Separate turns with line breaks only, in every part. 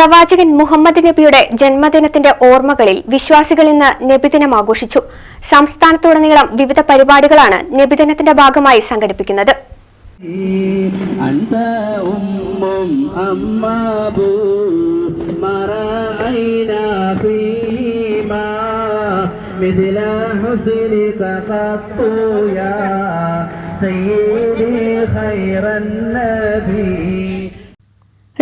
പ്രവാചകൻ മുഹമ്മദ് നബിയുടെ ജന്മദിനത്തിന്റെ ഓർമ്മകളിൽ വിശ്വാസികൾ ഇന്ന് നബിദിനം ആഘോഷിച്ചു. സംസ്ഥാനത്തുടനീളം വിവിധ പരിപാടികളാണ് നബിദിനത്തിന്റെ ഭാഗമായി സംഘടിപ്പിക്കുന്നത്.
സയ്യിദി ഖൈറൻ നബീ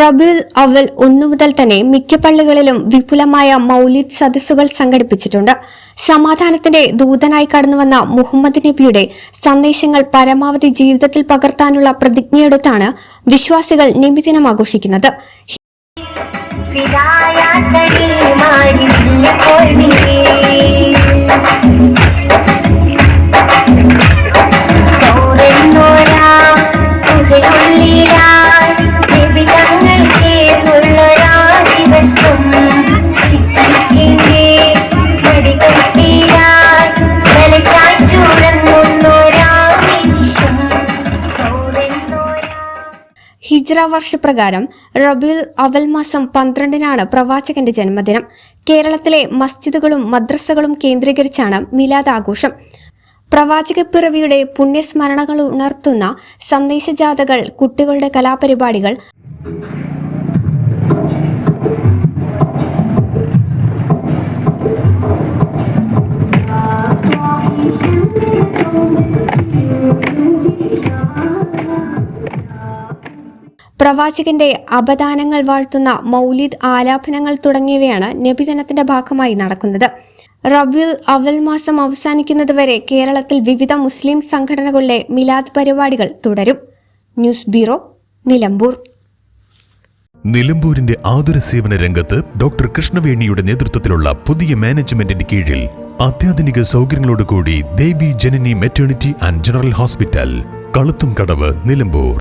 റബിയുൽ അവൽ ഒന്നു മുതൽ തന്നെ മിക്ക പള്ളികളിലും വിപുലമായ മൗലിദ് സദസ്സുകൾ സംഘടിപ്പിച്ചിട്ടുണ്ട്. സമാധാനത്തിന്റെ ദൂതനായി കടന്നുവന്ന മുഹമ്മദ് നബിയുടെ സന്ദേശങ്ങൾ പരമാവധി ജീവിതത്തിൽ പകർത്താനുള്ള പ്രതിജ്ഞയെടുത്താണ് വിശ്വാസികൾ നബിദിനം ആഘോഷിക്കുന്നത്. ഹിജ്ര വർഷപ്രകാരം റബിയുൽ അവൽ മാസം പന്ത്രണ്ടിനാണ് പ്രവാചകന്റെ ജന്മദിനം. കേരളത്തിലെ മസ്ജിദുകളും മദ്രസകളും കേന്ദ്രീകരിച്ചാണ് മിലാദ് ആഘോഷം പ്രവാചക പിറവിയുടെ പുണ്യസ്മരണകൾ ഉണർത്തുന്ന സന്ദേശജാഥകൾ കുട്ടികളുടെ കലാപരിപാടികൾ പ്രവാചകന്റെ അപദാനങ്ങൾ വാഴ്ത്തുന്ന മൗലിദ് ആലാപനങ്ങൾ തുടങ്ങിയവയാണ് നബിദിനത്തിന്റെ ഭാഗമായി നടക്കുന്നത്. റബ്യുൽ അവൽ മാസം അവസാനിക്കുന്നതുവരെ കേരളത്തിൽ വിവിധ മുസ്ലിം സംഘടനകളിലെ മിലാദ് പരിപാടികൾ തുടരും. News bureau Nilambur.
നിലമ്പൂരിന്റെ ആതുര സേവന രംഗത്ത് ഡോക്ടർ കൃഷ്ണവേണിയുടെ നേതൃത്വത്തിലുള്ള പുതിയ മാനേജ്മെന്റിന്റെ കീഴിൽ അത്യാധുനിക സൗകര്യങ്ങളോടുകൂടി Devi Janani maternity and general hospital കളുത്തും കടവ് നിലമ്പൂർ.